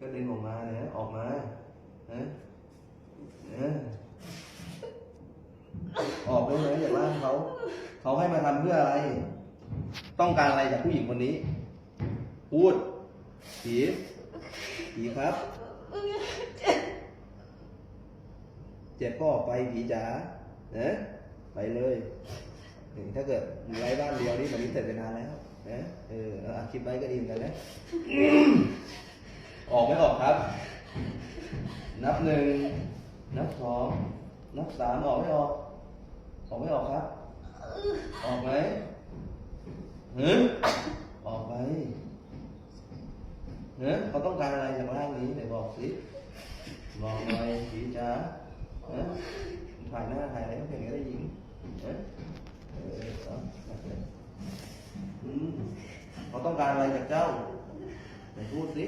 ก็ดึงออกมาเนี่ยออกมานะเออออกได้ไหมจากร่างเขา เขาให้มาทำเพื่ออะไร ต้องการอะไรจากผู้หญิงคนนี้ พูดผีผีครับ เจ็บก็ออกไปผีจ๋านะไปเลยถ้าเกิดไร้บ้านเดียวนี่มันนี้เสร็จไปนานแล้วนะเอออาคลิปไว้ก็ดีเหมือนกันนะ ออกไม่ออกครับ นับหนึ่ง นับสอง นับสามออกไม่ออก ออกไม่ออกครับ ออกไหมฮึออกไปเฮ้เขาต้องการอะไรจากร่างนี้ไหนบอกสิ บอกหน่อยผีจ๋าเอ้ถ่ายหน้าถ่ายอะไรก็เพียงแค่ได้ยิงเอ้เออเออเขาต้องการอะไรจากเจ้าไหนพูดสิ